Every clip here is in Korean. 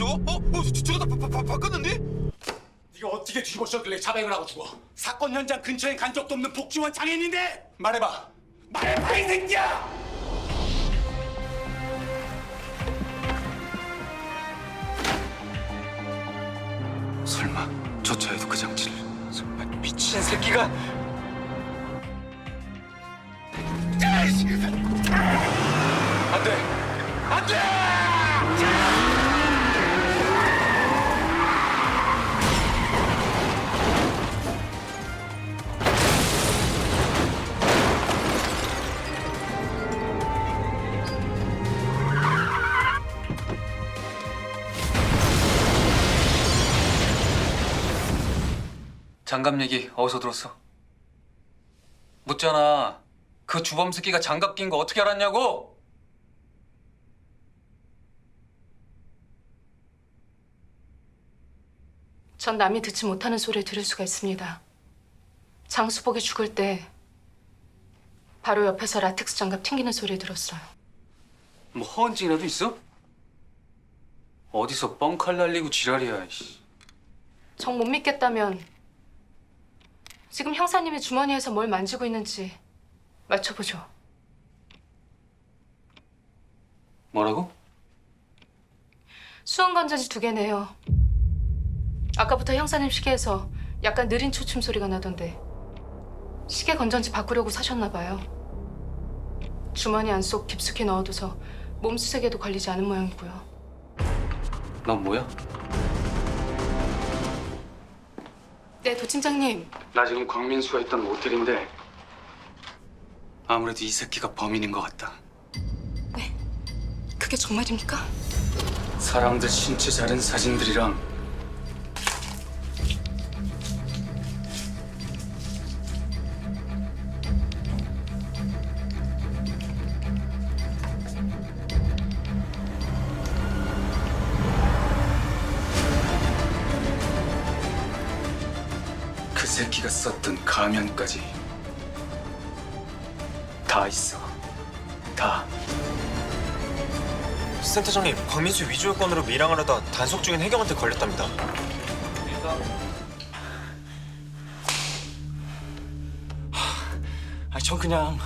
저거? 어? 어? 저, 저거 다 바, 바, 바, 바꿨는데? 네가 어떻게 뒤집어졌길래 자백을 하고 죽어? 사건 현장 근처에 간 적도 없는 복지원 장애인인데 말해봐 말해봐 이 새끼야! 설마 저 차에도 그 장치를 정말 미친 새끼가 안돼 안돼 장갑 얘기 어디서 들었어? 묻잖아. 그 주범 새끼가 장갑 낀 거 어떻게 알았냐고? 전 남이 듣지 못하는 소리를 들을 수가 있습니다. 장수복이 죽을 때 바로 옆에서 라텍스 장갑 튕기는 소리를 들었어요. 뭐 허언증이라도 있어? 어디서 뻥칼 날리고 지랄이야. 씨. 정못 믿겠다면 지금 형사님의 주머니에서 뭘 만지고 있는지 맞춰보죠. 뭐라고? 수은 건전지 두 개네요. 아까부터 형사님 시계에서 약간 느린 초침 소리가 나던데 시계 건전지 바꾸려고 사셨나 봐요. 주머니 안 속 깊숙이 넣어둬서 몸수색에도 걸리지 않은 모양이고요. 넌 뭐야? 네, 도팀장님. 나 지금 광민수가 있던 모텔인데 아무래도 이 새끼가 범인인 것 같다. 그게 정말입니까? 사람들 신체 자른 사진들이랑 그 새끼가 썼던 가면까지 다 있어. 다. 센터장님, 박민수 위조 건으로 밀항을 하다 단속 중인 해경한테 걸렸답니다. 아, 전 그냥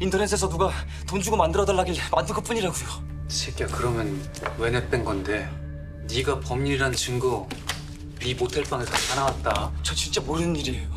인터넷에서 누가 돈 주고 만들어 달라길래 만든 것뿐이라고요. 새끼야 그러면 왜 내뺀 건데? 네가 범인이란 증거 네 모텔 방에서 다 나왔다. 저 진짜 모르는 일이에요.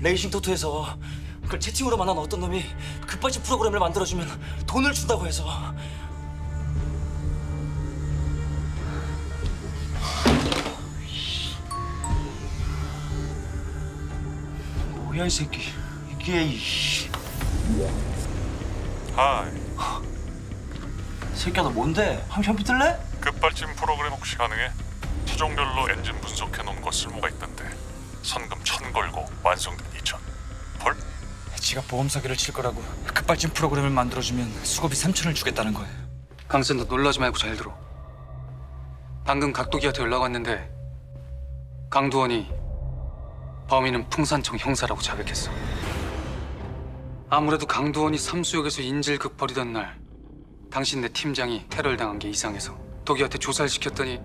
레이싱 토토에서 그걸 채팅으로 만난 어떤 놈이 급발진 프로그램을 만들어주면 돈을 준다고 해서 뭐야 이 새끼 이게 이 하이 새끼야 너 뭔데? 한 현피 뜰래? 급발진 프로그램 혹시 가능해? 차종별로 엔진 분석해 놓은 거 쓸모가 있던데 선금 천 걸고 완성된 이천 헐? 지가 보험 사기를 칠 거라고 급발진 프로그램을 만들어주면 수고비 3천을 주겠다는 거예요. 강sen 너 놀라지 말고 잘 들어. 방금 각도기한테 연락 왔는데 강두원이 범인은 풍산청 형사라고 자백했어. 아무래도 강두원이 삼수역에서 인질 극 벌이던 날 당신 네 팀장이 테러를 당한 게 이상해서 도기한테 조사를 시켰더니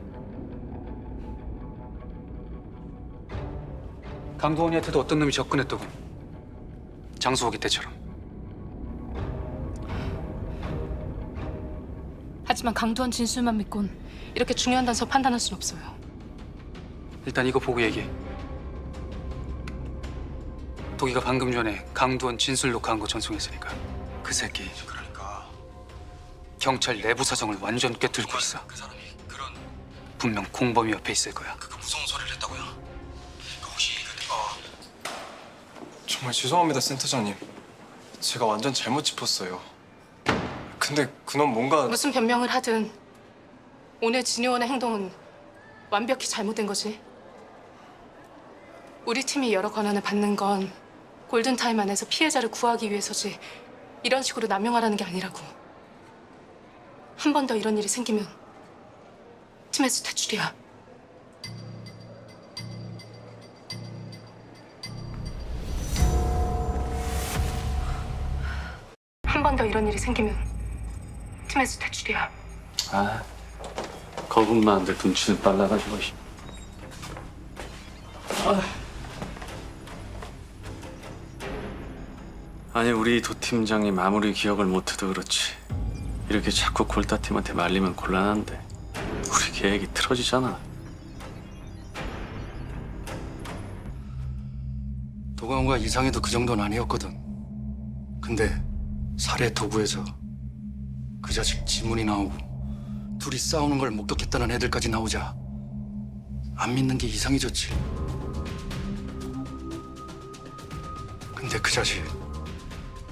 강두원이한테도 어떤 놈이 접근했더군. 장수호기 때처럼. 하지만 강두원 진술만 믿곤 이렇게 중요한 단서 판단할 순 없어요. 일단 이거 보고 얘기해. 도기가 방금 전에 강두원 진술 녹화한 거 전송했으니까 그 새끼 그러니까 경찰 내부 사정을 완전 꿰뚫고 있어. 그 사람이 그런 분명 공범이 옆에 있을 거야. 그 무서운 정말 죄송합니다, 센터장님. 제가 완전 잘못 짚었어요. 근데 그놈 뭔가 무슨 변명을 하든 오늘 진효원의 행동은 완벽히 잘못된 거지. 우리 팀이 여러 권한을 받는 건 골든타임 안에서 피해자를 구하기 위해서지 이런 식으로 남용하라는 게 아니라고. 한 번 더 이런 일이 생기면 팀에서 퇴출이야. 번 더 이런 일이 생기면 팀에서 퇴출이야. 아, 겁은 많은데 눈치는 빨라가지고. 씨. 아니 우리 도 팀장님 아무리 기억을 못해도 그렇지 이렇게 자꾸 골다 팀한테 말리면 곤란한데 우리 계획이 틀어지잖아. 도강우가 이상해도 그 정도는 아니었거든. 근데 살해 도구에서 그 자식 지문이 나오고 둘이 싸우는 걸 목격했다는 애들까지 나오자 안 믿는 게 이상해졌지. 근데 그 자식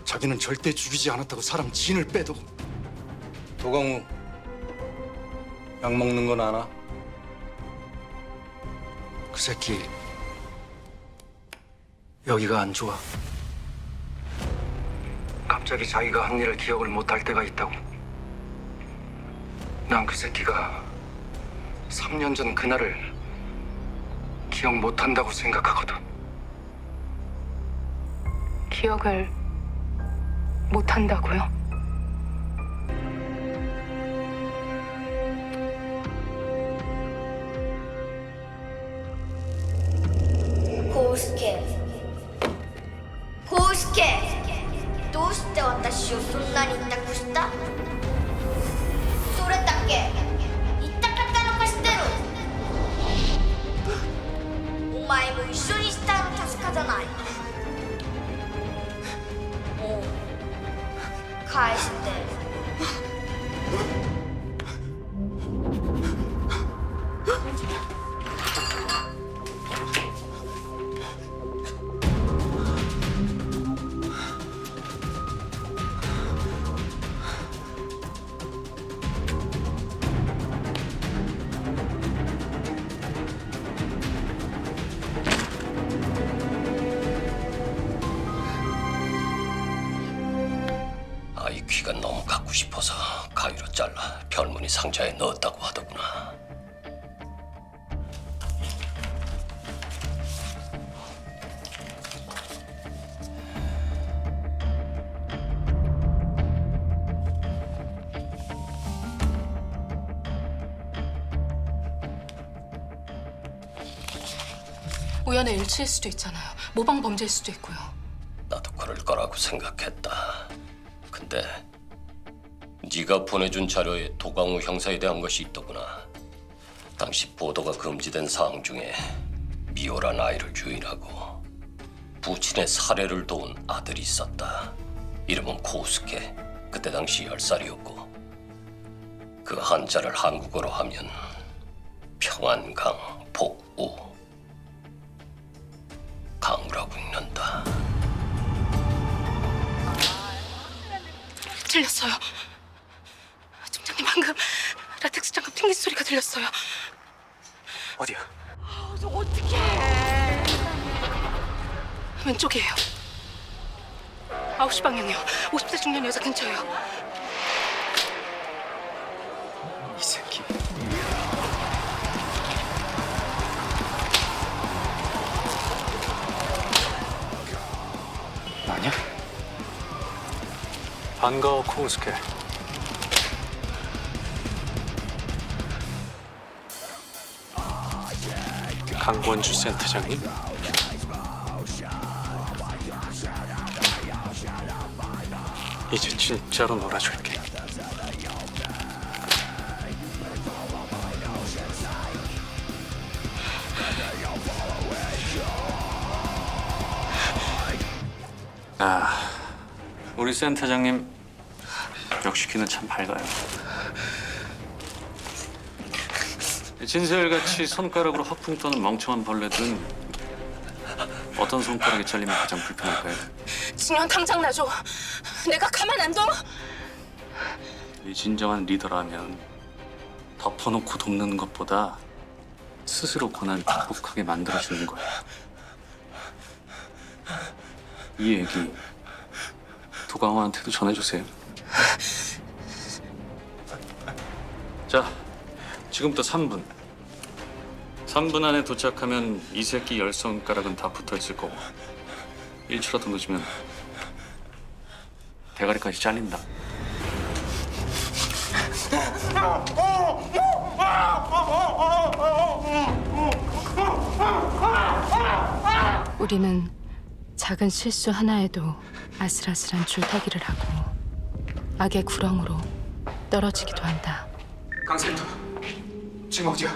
자기는 절대 죽이지 않았다고 사람 진을 빼도 도강우 약 먹는 건 아나? 그 새끼 여기가 안 좋아. 갑자기 자기가 한 일을 기억을 못할 때가 있다고. 난 그 새끼가 3년 전 그날을 기억 못한다고 생각하거든. 기억을 못 한다고요? 고스케 して私をそんなに痛くした？それだけ。言ったかったのかしてる？お前も一緒にしたの確かじゃない。もう返して。 별무늬 상자에 넣었다고 하더구나. 우연의 일치일 수도 있잖아요. 모방 범죄일 수도 있고요. 나도 그럴 거라고 생각했다. 근데 네가 보내준 자료에 도강우 형사에 대한 것이 있더구나. 당시 보도가 금지된 사항 중에 미호란 아이를 주인하고 부친의 살해를 도운 아들이 있었다. 이름은 코우스케. 그때 당시 10살이었고 그 한자를 한국어로 하면 평안강 복우 강우라고 읽는다. 틀렸어요. 팀장님 방금 라텍스 장갑 튕긴 소리가 들렸어요. 어디야? 왼쪽이에요. 9시 방향이요. 50대 중년 여자 근처예요. 이 새끼. 아니야? 반가워 코우스케. 강권주 센터장님. 이제 진짜로 놀아줄게. 아, 우리 센터장님 역시 귀는 참 밝아요. 진세일같이 손가락으로 허풍 떠는 멍청한 벌레들은 어떤 손가락이 잘리면 가장 불편할까요? 진현 당장 놔줘. 내가 가만 안 둬. 이 진정한 리더라면 덮어놓고 돕는 것보다 스스로 고난 극복하게 만들어주는 거예요. 이 얘기 도강호한테도 전해주세요. 지금부터 3분. 3분 안에 도착하면 이 새끼 열 손가락은 다 붙어 있을 거고 1초라도 늦으면 대가리까지 잘린다. 우리는 작은 실수 하나에도 아슬아슬한 줄타기를 하고 악의 구렁으로 떨어지기도 한다. 강센터 지금 어디야?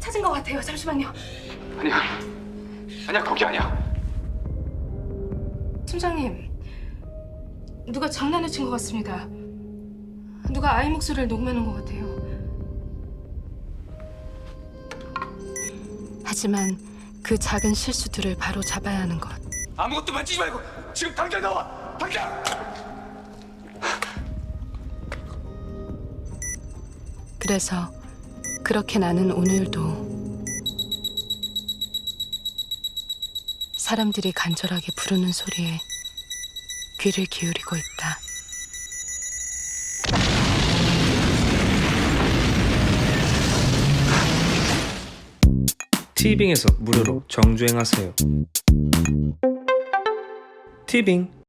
찾은 것 같아요. 잠시만요. 아니야 아니야 거기 아니야 팀장님, 누가 장난을 친 것 같습니다. 누가 아이 목소리를 녹음해놓은 것 같아요. 하지만 그 작은 실수들을 바로 잡아야 하는 것. 아무것도 만지지 말고 지금 당장 나와 당장 그래서 그렇게 나는 오늘도 사람들이 간절하게 부르는 소리에 귀를 기울이고 있다. 티빙에서 무료로 정주행하세요. 티빙